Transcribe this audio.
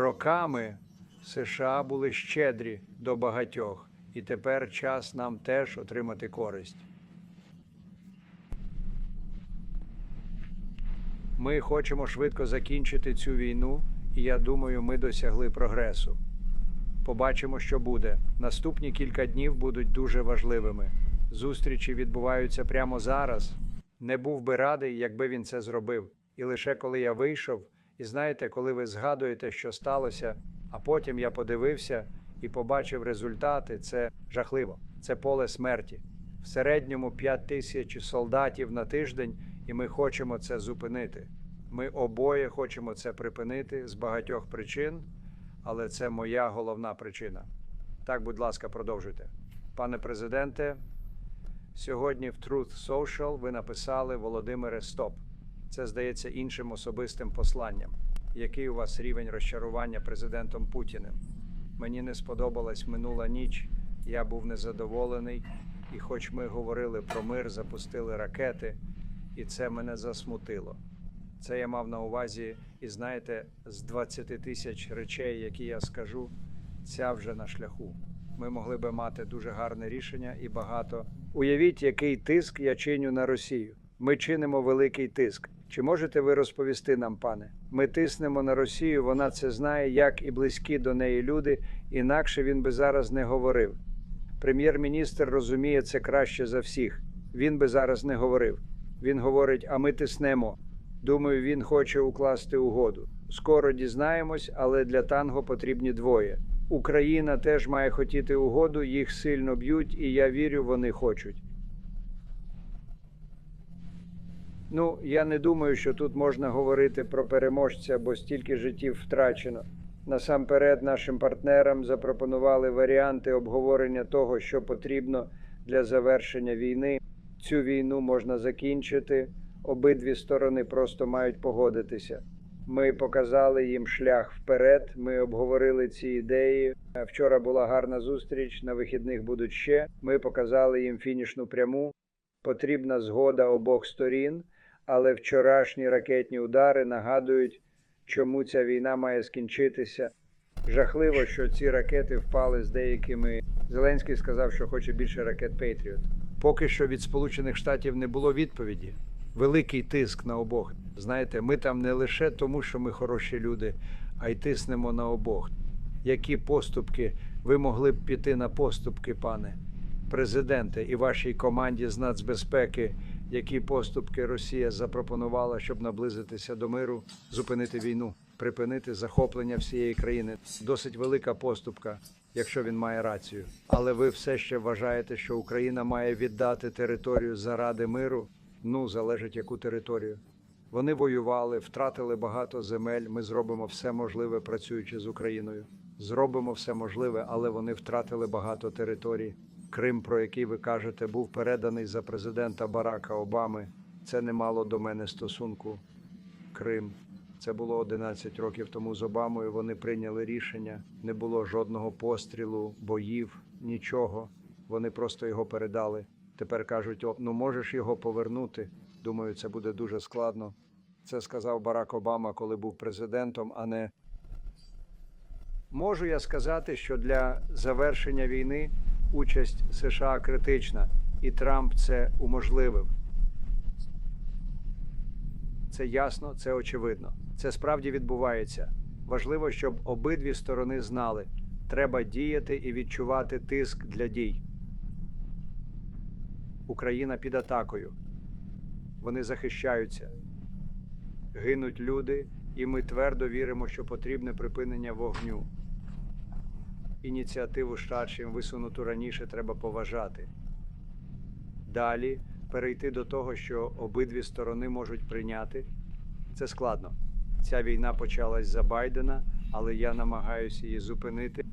Роками США були щедрі до багатьох, і тепер час нам теж отримати користь. Ми хочемо швидко закінчити цю війну, і я думаю, ми досягли прогресу. Побачимо, що буде. Наступні кілька днів будуть дуже важливими. Зустрічі відбуваються прямо зараз. Не був би радий, якби він це зробив. І лише коли я вийшов, і знаєте, коли ви згадуєте, що сталося, а потім я подивився і побачив результати, це жахливо. Це поле смерті. В середньому 5 тисяч солдатів на тиждень, і ми хочемо це зупинити. Ми обоє хочемо це припинити з багатьох причин, але це моя головна причина. Так, будь ласка, продовжуйте. Пане президенте, сьогодні в Truth Social ви написали Володимире Стоп. Це здається іншим особистим посланням. Який у вас рівень розчарування президентом Путіним? Мені не сподобалась минула ніч, я був незадоволений, і хоч ми говорили про мир, запустили ракети, і це мене засмутило. Це я мав на увазі, і знаєте, з 20 тисяч речей, які я скажу, ця вже на шляху. Ми могли би мати дуже гарне рішення і багато. Уявіть, який тиск я чиню на Росію. Ми чинимо великий тиск. Чи можете ви розповісти нам, пане? Ми тиснемо на Росію, вона це знає, як і близькі до неї люди, інакше він би зараз не говорив. Прем'єр-міністр розуміє це краще за всіх. Він би зараз не говорив. Він говорить, а ми тиснемо. Думаю, він хоче укласти угоду. Скоро дізнаємось, але для танго потрібні двоє. Україна теж має хотіти угоду, їх сильно б'ють, і я вірю, вони хочуть. Ну, я не думаю, що тут можна говорити про переможця, бо стільки життів втрачено. Насамперед, нашим партнерам запропонували варіанти обговорення того, що потрібно для завершення війни. Цю війну можна закінчити. Обидві сторони просто мають погодитися. Ми показали їм шлях вперед. Ми обговорили ці ідеї. Вчора була гарна зустріч. На вихідних будуть ще. Ми показали їм фінішну пряму. Потрібна згода обох сторін, але вчорашні ракетні удари нагадують, чому ця війна має скінчитися. Жахливо, що ці ракети впали з деякими. Зеленський сказав, що хоче більше ракет Patriot. Поки що від Сполучених Штатів не було відповіді. Великий тиск на обох. Знаєте, ми там не лише тому, що ми хороші люди, а й тиснемо на обох. Які поступки ви могли б піти на поступки, пане президенте, і вашій команді з нацбезпеки, які поступки Росія запропонувала, щоб наблизитися до миру, зупинити війну, припинити захоплення всієї країни? Досить велика поступка, якщо він має рацію. Але ви все ще вважаєте, що Україна має віддати територію заради миру? Ну, залежить яку територію. Вони воювали, втратили багато земель. Ми зробимо все можливе, працюючи з Україною. Зробимо все можливе, але вони втратили багато територій. Крим, про який ви кажете, був переданий за президента Барака Обами. Це не мало до мене стосунку. Крим. Це було 11 років тому з Обамою. Вони прийняли рішення. Не було жодного пострілу, боїв, нічого. Вони просто його передали. Тепер кажуть: о, ну можеш його повернути. Думаю, це буде дуже складно. Це сказав Барак Обама, коли був президентом, а не можу я сказати, що для завершення війни участь США критична, і Трамп це уможливив. Це ясно, це очевидно. Це справді відбувається. Важливо, щоб обидві сторони знали, треба діяти і відчувати тиск для дій. Україна під атакою. Вони захищаються. Гинуть люди, і ми твердо віримо, що потрібне припинення вогню. Ініціативу старшим висунуту раніше, треба поважати. Далі перейти до того, що обидві сторони можуть прийняти. Це складно. Ця війна почалась за Байдена, але я намагаюся її зупинити.